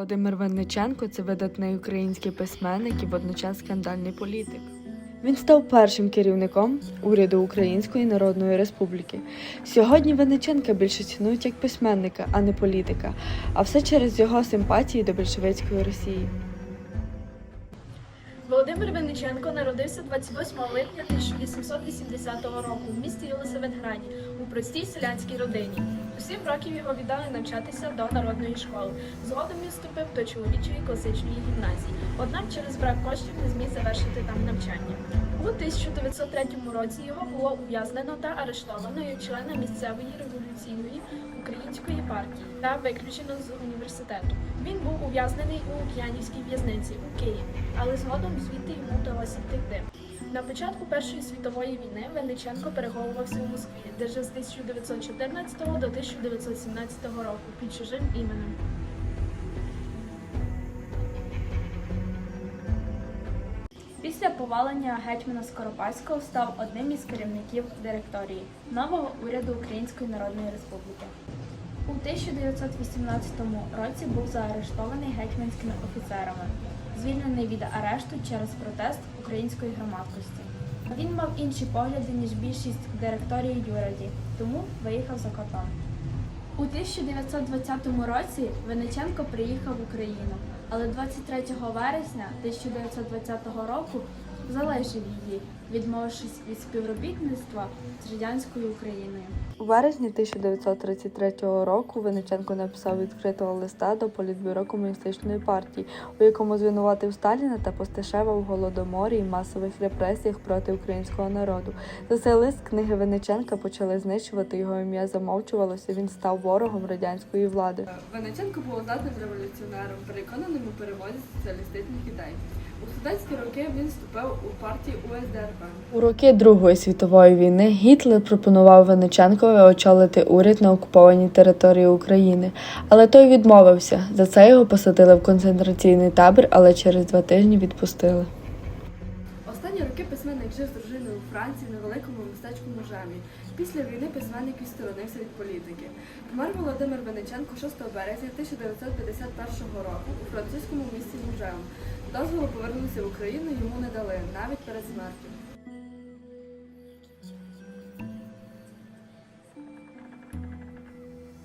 Володимир Винниченко це видатний український письменник і водночас скандальний політик. Він став першим керівником уряду Української Народної Республіки. Сьогодні Винниченка більше цінують як письменника, а не політика, а все через його симпатії до більшовицької Росії. Володимир Винниченко народився 28 липня 1880 року в місті Єлисаветграді у простій селянській родині. У сім років його віддали навчатися до народної школи. Згодом він вступив до чоловічої класичної гімназії, однак через брак коштів не зміг завершити там навчання. У 1903 році його було ув'язнено та арештовано як члена місцевої революційної української партії та виключено з університету. Він був ув'язнений у Лук'янівській в'язниці у Києві, але згодом звідти йому вдалося втекти. На початку Першої світової війни Винниченко переховувався у Москві, де жив з 1914 до 1917 року під чужим іменем. Після повалення гетьмана Скоропадського став одним із керівників директорії нового уряду Української Народної Республіки. У 1918 році був заарештований гетьманськими офіцерами, звільнений від арешту через протест української громадськості. Він мав інші погляди, ніж більшість директорії юраді, тому виїхав за кордон. У 1920 році Виниченко приїхав в Україну, але 23 вересня 1920 року залишив її, відмовившись від співробітництва з радянською Україною. У березні 1933 року Винниченко написав відкритого листа до політбюро комуністичної партії, у якому звинуватив Сталіна та Постишева в голодоморі і масових репресіях проти українського народу. За цей лист книги Винниченка почали знищувати його ім'я, замовчувалося. Він став ворогом радянської влади. Венеченко був здатним революціонером, переконаним у перемозі соціалістичних ідей. У студентські роки він вступив у партії УСДРП. У роки Другої світової війни Гітлер пропонував Виниченкові очолити уряд на окупованій території України, але той відмовився. За це його посадили в концентраційний табір, але через два тижні відпустили. Останні роки письменник жив з дружиною у Франції на великому містечку Можемі. Після війни письменник відсторонився від політики. Помер Володимир Вениченко 6 березня 1951 року у французькому місті Можем. Дозволу повернутися в Україну йому не дали навіть перед смертю.